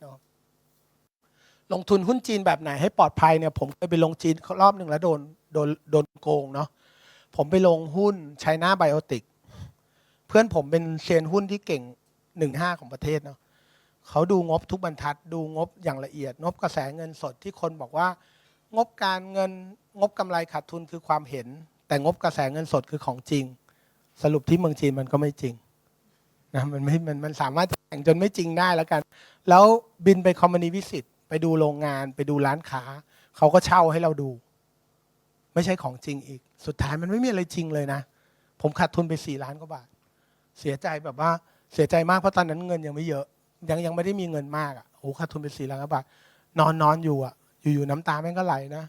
เนาะลงทุนหุ้นจีนแบบไหนให้ปลอดภัยเนี่ยผมเคยไปลงจีนรอบหนึ่งแล้วโดนโดนโดนโกงเนาะผมไปลงหุ้นไชน่าไบโอติกเพื่อนผมเป็นเซียนหุ้นที่เก่งหนึ่งห้าของประเทศเนาะเขาดูงบทุกบรรทัด ดูงบอย่างละเอียด งบกระแสเงินสดที่คนบอกว่า งบการเงินงบกำไรขาดทุนคือความเห็น แต่งบกระแสเงินสดคือของจริง สรุปที่เมืองจีนมันก็ไม่จริงนะมันไม่มันมันสามารถแต่งจนไม่จริงได้แล้วกัน แล้วบินไปคอมมานีวิสิตไปดูโรงงานไปดูร้านค้า เขาก็เช่าให้เราดู ไม่ใช่ของจริงอีก สุดท้ายมันไม่มีอะไรจริงเลยนะ ผมขาดทุนไปสี่ล้านกว่าบาท เสียใจแบบว่าเสียใจมากเพราะตอนนั้นเงินยังไม่เยอะ ยังยังไม่ได้มีเงินมากอะโอ้ขาดทุนไปสี่ล้านกว่าบาทนอนนอนอยู่อะ อยู่ๆน้ำตาแม่งก็ไหลนะ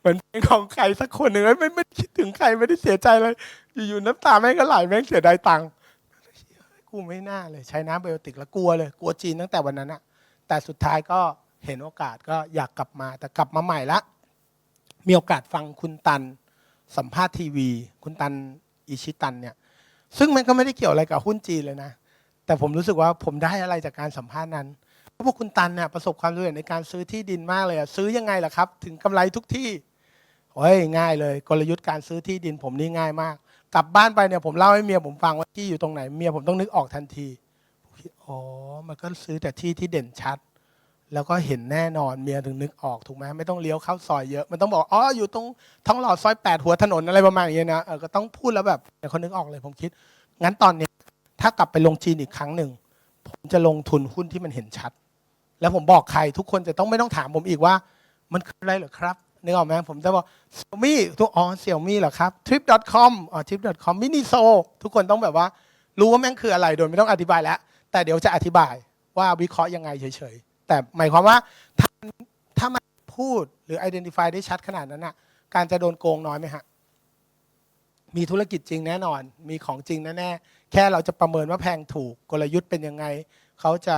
เหมือนเป็นของใครสักคนหนึ่งไม่ไม่คิดถึงใครไม่ได้เสียใจเลย อยู่ๆน้ำตาแม่งก็ไหลแม่งเสียดายตังค์ กูไม่น่าเลยใช้น้ำไบโอติกแล้วกลัวเลย กลัวจีนตั้งแต่วันนั้นอะแต่สุดท้ายก็เห็นโอกาสก็อยากกลับมา แต่กลับมาใหม่ละ มีโอกาสฟังคุณตันสัมภาษณ์ทีวี คุณตันอิชิตันเนี่ย ซึ่งมันก็ไม่ได้เกี่ยวอะไรกับหุ้นจีนเลยนะ แต่ผมรู้สึกว่าผมได้อะไรจากการสัมภาษณ์นั้นเพราะว่าคุณตันเนี่ยประสบความสำเร็จในการซื้อที่ดินมากเลยอะซื้อยังไงล่ะครับ ถึงกำไรทุกที่โอ้ยง่ายเลย กลยุทธ์การซื้อที่ดินผมนี่ง่ายมาก กลับบ้านไปเนี่ยผมเล่าให้เมียผมฟังว่าที่อยู่ตรงไหนเมียผมต้องนึกออกทันทีผมคิดอ๋อ มันก็ซื้อแต่ที่ที่เด่นชัด แล้วก็เห็นแน่นอนเมียถึงนึกออกถูกไหมไม่ต้องเลี้ยวเข้าซอยเยอะ มันต้องบอกอ๋ออยู่ตรงท้องหล่อซอยแปดหัวถนนอะไรประมาณอย่างเงี้ยนะเออก็ต้องพูดแล้วแบบเดี๋ยวเขานึกออกเลยผมคิด งั้นตอนเนี้ยถ้ากลับไปลงจีนอีกครั้งหนึ่งผมจะลงทุนหุ้นที่มันเห็นชัด แล้วผมบอกใครทุกคนจะต้องไม่ต้องถามผมอีกว่า มันคืออะไรเหรอครับ นึกออกไหมผมจะบอกเซี่ยมี่ทุกอ๋อเซี่ยมี่เหรอครับ trip.com อ๋อ trip.com มินิโซทุกคนต้องแบบว่า รู้ว่าแม่งคืออะไรโดยไม่ต้องอธิบายแล้ว แต่เดี๋ยวจะอธิบายว่าวิเคราะห์ยังไงเฉยๆ แต่หมายความว่าถ้าถ้ามันพูดหรือ identify ได้ชัดขนาดนั้นน่ะการจะโดนโกงน้อยไหมฮะมีธุรกิจจริงแน่นอน มีของจริงแน่ๆ แค่เราจะประเมินว่าแพงถูกกลยุทธ์เป็นยังไง เขาจะ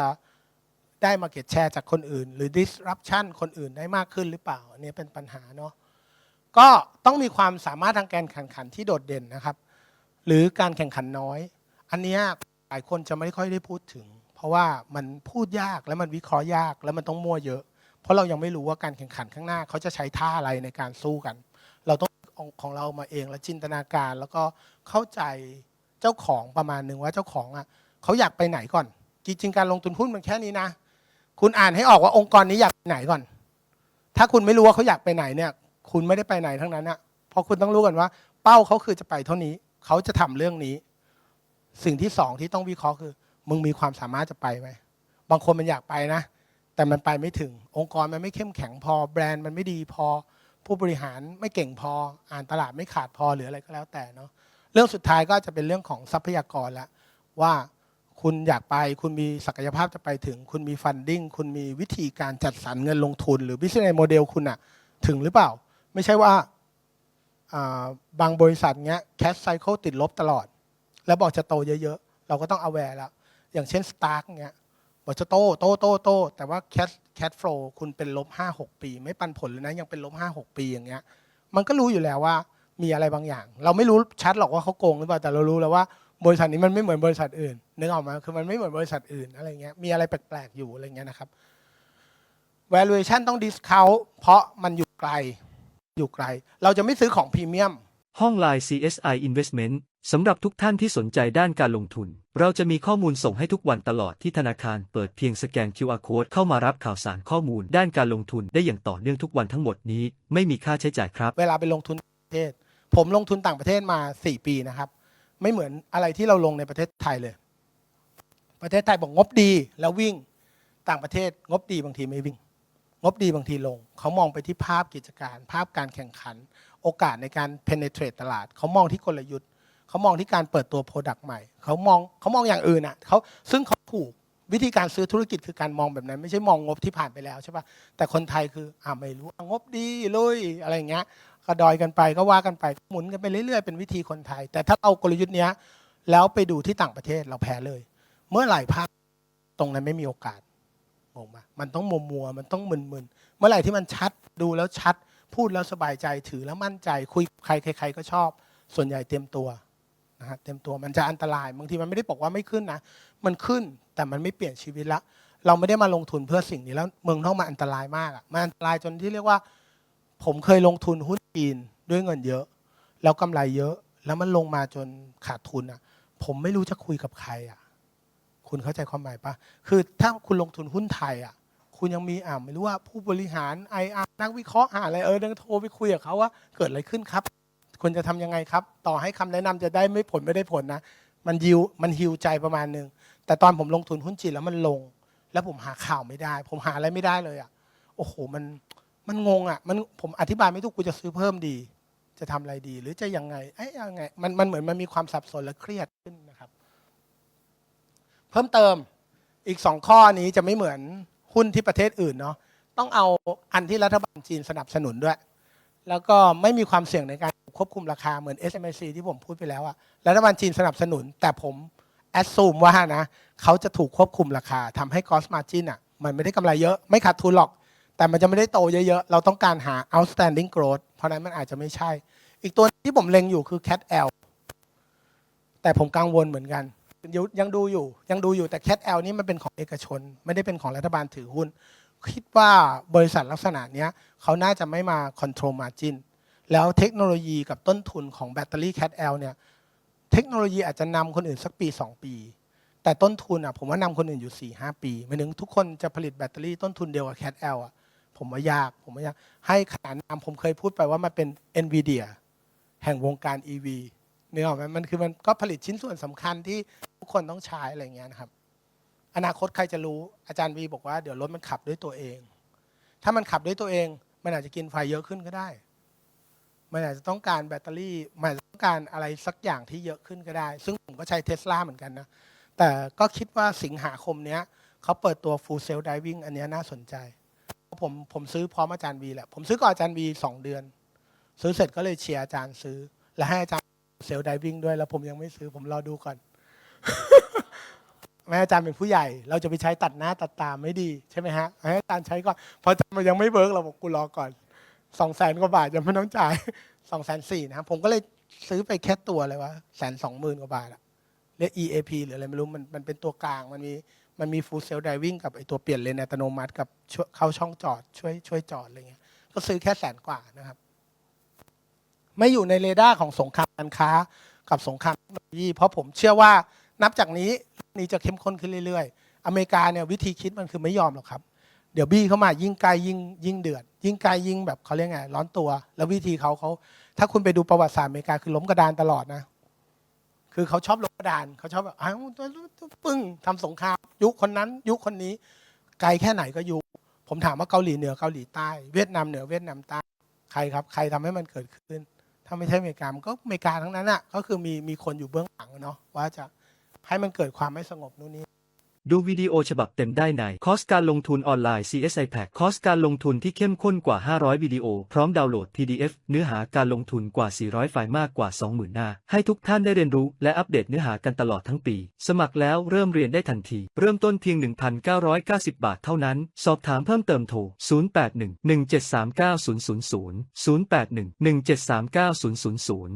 ได้มาเก็ตแชร์จากคนอื่น หรือ disruption คนอื่นได้มากขึ้นหรือเปล่าอันนี้เป็นปัญหาเนาะก็ต้องมีความสามารถทางการแข่งขันที่โดดเด่นนะครับ หรือการแข่งขันน้อย อันนี้หลายคนจะไม่ค่อยได้พูดถึง เพราะว่ามันพูดยากแล้วมันวิเคราะห์ยากแล้วมันต้องมั่วเยอะ เพราะเรายังไม่รู้ว่าการแข่งขันข้างหน้า เขาจะใช้ท่าอะไรในการสู้กัน เราต้องของเรามาเองแล้วจินตนาการ แล้วก็เข้าใจเจ้าของประมาณหนึ่งว่าเจ้าของอะเขาอยากไปไหนก่อนจริงๆการลงทุนหุ้นมันแค่นี้นะ คุณอ่านให้ออกว่าองค์กรนี้อยากไปไหนก่อน ถ้าคุณไม่รู้ว่าเขาอยากไปไหนเนี่ย คุณไม่ได้ไปไหนทั้งนั้นอะเพราะคุณต้องรู้กันว่า เป้าเขาคือจะไปเท่านี้ เขาจะทำเรื่องนี้ สิ่งที่สองที่ต้องวิเคราะห์คือ มึงมีความสามารถจะไปไหมบางคนมันอยากไปนะ แต่มันไปไม่ถึง องค์กรมันไม่เข้มแข็งพอ แบรนด์มันไม่ดีพอ ผู้บริหารไม่เก่งพอ อ่านตลาดไม่ขาดพอหรืออะไรก็แล้วแต่เนาะ เรื่องสุดท้ายก็จะเป็นเรื่องของทรัพยากรละว่า คุณอยากไป คุณมีศักยภาพจะไปถึง คุณมีฟันดิ้งคุณมีวิธีการจัดสรรเงินลงทุน หรือ business model คุณอะถึงหรือเปล่า ไม่ใช่ว่าบางบริษัทเงี้ย cash cycle ติดลบตลอด แล้วบอกจะโตเยอะๆ เราก็ต้อง aware แล้ว อย่างเช่น Stark เงี้ยบอกจะโตโตโตโต แต่ว่า cash cash flow คุณเป็นลบห้าหกปี ไม่ปันผลเลยนะ ยังเป็นลบห้าหกปีอย่างเงี้ย มันก็รู้อยู่แล้วว่ามีอะไรบางอย่าง เราไม่รู้ชัดหรอกว่าเขาโกงหรือเปล่าแต่เรารู้แล้วว่า บริษัทนี้มันไม่เหมือนบริษัทอื่นนึกออกไหมคือมันไม่เหมือนบริษัทอื่นอะไรเงี้ยมีอะไรแปลกๆอยู่อะไรเงี้ยนะครับ valuation ต้อง discount เพราะมันอยู่ไกล อยู่ไกล เราจะไม่ซื้อของพรีเมียม ห้อง Line CSI Investment สำหรับทุกท่านที่สนใจด้านการลงทุน เราจะมีข้อมูลส่งให้ทุกวันตลอดที่ธนาคารเปิดเพียงสแกน QR Code เข้ามารับข่าวสารข้อมูล ด้านการลงทุนได้อย่างต่อเนื่องทุกวันทั้งหมดนี้ ไม่มีค่าใช้จ่ายครับ เวลาไปลงทุนต่างประเทศ ผมลงทุนต่างประเทศมา 4 ปีนะครับ ไม่เหมือนอะไรที่เราลงในประเทศไทยเลย ประเทศไทยบอกงบดีแล้ววิ่งต่างประเทศงบดีบางทีไม่วิ่ง งบดีบางทีลง เขามองไปที่ภาพกิจการ ภาพการแข่งขัน โอกาสในการ penetrate ตลาด เขามองที่กลยุทธ์ เขามองที่การเปิดตัว Product ใหม่ เขามองเขามองอย่างอื่นอะเขาซึ่งเขาถูกวิธีการซื้อธุรกิจคือการมองแบบนั้น ไม่ใช่มองงบที่ผ่านไปแล้วใช่ปะแต่คนไทยคืออ่าไม่รู้งบดีเลยอะไรเงี้ย ก็ดอยกันไปก็ว่ากันไปหมุนกันไปเรื่อยๆเป็นวิธีคนไทย แต่ถ้าเอากลยุทธ์เนี้ยแล้วไปดูที่ต่างประเทศเราแพ้เลย เมื่อไหร่ภาพตรงนั้นไม่มีโอกาสงงไหมมันต้องมัวมัวๆมันต้องมึนๆ เมื่อไหร่ที่มันชัดดูแล้วชัด พูดแล้วสบายใจถือแล้วมั่นใจ คุยใครใครๆก็ชอบ ส่วนใหญ่เตรียมตัวนะฮะเตรียมตัวมันจะอันตรายบางทีมันไม่ได้บอกว่าไม่ขึ้นนะมันขึ้นแต่มันไม่เปลี่ยนชีวิตละเราไม่ได้มาลงทุนเพื่อสิ่งนี้แล้วเมืองนอกมันอันตรายมากอะมันอันตรายจนที่เรียกว่า ผมเคยลงทุนหุ้นจีนด้วยเงินเยอะ แล้วกำไรเยอะ แล้วมันลงมาจนขาดทุนอะ ผมไม่รู้จะคุยกับใครอะ คุณเข้าใจความหมายปะคือถ้าคุณลงทุนหุ้นไทยอะ คุณยังมีอ่าไม่รู้ว่าผู้บริหารไออานักวิเคราะห์หาอะไรเออเดินโทรไปคุยกับเขาว่าเกิดอะไรขึ้นครับควรจะทำยังไงครับ ต่อให้คำแนะนำจะได้ไม่ผลไม่ได้ผลนะ มันยิวมันฮิวใจประมาณนึง แต่ตอนผมลงทุนหุ้นจีนแล้วมันลง แล้วผมหาข่าวไม่ได้ ผมหาอะไรไม่ได้เลยอะ โอ้โห มัน มันงงอะมันผมอธิบายไม่ถูกกูจะซื้อเพิ่มดี จะทำอะไรดี หรือจะยังไงเอ้ยังไงมันมันเหมือนมันมีความสับสนและเครียดขึ้นนะครับ เพิ่มเติมอีกสองข้อนี้จะไม่เหมือนหุ้นที่ประเทศอื่นเนาะต้องเอาอันที่รัฐบาลจีนสนับสนุนด้วย แล้วก็ไม่มีความเสี่ยงในการควบคุมราคาเหมือน SMIC ที่ผมพูดไปแล้วอะรัฐบาลจีนสนับสนุน แต่ผมแอดซูมว่านะเขาจะถูกควบคุมราคาทำให้ cost margin อะมันไม่ได้กำไรเยอะ ไม่ขาดทุนหรอก แต่มันจะไม่ได้โตเยอะๆ เราต้องการหา outstanding growth เพราะนั้นมันอาจจะไม่ใช่ อีกตัวที่ผมเล็งอยู่คือ cat l แต่ผมกังวลเหมือนกัน ยังดูอยู่ยังดูอยู่แต่ cat l นี่มันเป็นของเอกชน ไม่ได้เป็นของรัฐบาลถือหุ้น คิดว่าบริษัทลักษณะนี้เขาน่าจะไม่มา control margin แล้วเทคโนโลยีกับต้นทุนของแบตเตอรี่ Cat L เนี่ยเทคโนโลยีอาจจะนำคนอื่นสักปี 2 ปี แต่ต้นทุนอะผมว่านำคนอื่นอยู่ 4 5 ปีหมายถึงทุกคนจะผลิตแบตเตอรี่ต้นทุนเดียวกับ Cat L อะ ผมว่ายาก ผมว่ายาก ให้ขนานนามผมเคยพูดไปว่ามันเป็น NVIDIA แห่งวงการ EV เนี่ยหรอกไหมมันคือมันก็ผลิตชิ้นส่วนสำคัญที่ทุกคนต้องใช้อะไรเงี้ยนะครับ อนาคตใครจะรู้อาจารย์วีบอกว่าเดี๋ยวรถมันขับด้วยตัวเอง ถ้ามันขับด้วยตัวเองมันอาจจะกินไฟเยอะขึ้นก็ได้ มันอาจจะต้องการแบตเตอรี่ มันอาจจะต้องการอะไรสักอย่างที่เยอะขึ้นก็ได้ ซึ่งผมก็ใช้เทสลาเหมือนกันนะ แต่ก็คิดว่าสิงหาคมเนี้ยเขาเปิดตัว full self driving อันเนี้ยน่าสนใจ ผมผมซื้อพร้อมอาจารย์วีแหละผมซื้อก่อนอาจารย์วีสองเดือน ซื้อเสร็จก็เลยเชียร์อาจารย์ซื้อ และให้อาจารย์เซลล์ไดวิ่งด้วยแล้วผมยังไม่ซื้อผมรอดูก่อนแม่อาจารย์เป็นผู้ใหญ่ เราจะไปใช้ตัดหน้าตัดตาไม่ดีใช่ไหมฮะให้อาจารย์ใช้ก่อนพออาจารย์มันยังไม่เวิร์กเราบอกกูรอก่อนสองแสนกว่าบาทยังไม่ต้องจ่ายสองแสนสี่นะครับผมก็เลยซื้อไปแค่ตัวเลยว่าแสนสองหมื่นกว่าบาทอะเรียก EAP หรืออะไรไม่รู้มันมันเป็นตัวกลางมันมี มันมี full self driving กับไอตัวเปลี่ยนเลนอัตโนมัติกับเข้าช่องจอดช่วยช่วยจอดอะไรเงี้ยก็ซื้อแค่แสนกว่านะครับ ไม่อยู่ในเรดาร์ของสงครามการค้า กับสงครามเทคโนโลยี เพราะผมเชื่อว่านับจากนี้นี้จะเข้มข้นขึ้นเรื่อยๆ อเมริกาเนี่ยวิธีคิดมันคือไม่ยอมหรอกครับ เดี๋ยวบี้เข้ามายิ่งไกลยิ่งยิ่งเดือด ยิ่งไกลยิ่งแบบเขาเรียกไงร้อนตัว แล้ววิธีเขาเขาถ้าคุณไปดูประวัติศาสตร์อเมริกาคือล้มกระดานตลอดนะ คือเขาชอบลงกระดานเขาชอบแบบอ้าวปึ้งทำสงคราม ยุคคนนั้น ยุคคนนี้ ไกลแค่ไหนก็ยุคผมถามว่าเกาหลีเหนือเกาหลีใต้ เวียดนามเหนือเวียดนามใต้ใครครับ ใครทำให้มันเกิดขึ้น ถ้าไม่ใช่อเมริกามันก็อเมริกาทั้งนั้นอะก็คือมีมีคนอยู่เบื้องหลังเนาะว่าจะให้มันเกิดความไม่สงบนู่นนี่ ดูวิดีโอฉบับเต็มได้ในคอร์สการลงทุนออนไลน์ CSI Pack คอร์สการลงทุนที่เข้มข้นกว่า 500 วิดีโอ พร้อมดาวน์โหลด PDF เนื้อหาการลงทุนกว่า 400 ไฟล์มากกว่า 20,000 หน้า ให้ทุกท่านได้เรียนรู้และอัปเดตเนื้อหากันตลอดทั้งปี สมัครแล้วเริ่มเรียนได้ทันที เริ่มต้นเพียง 1,990 บาทเท่านั้น สอบถามเพิ่มเติมโทร 081 1739 000 081 1739 000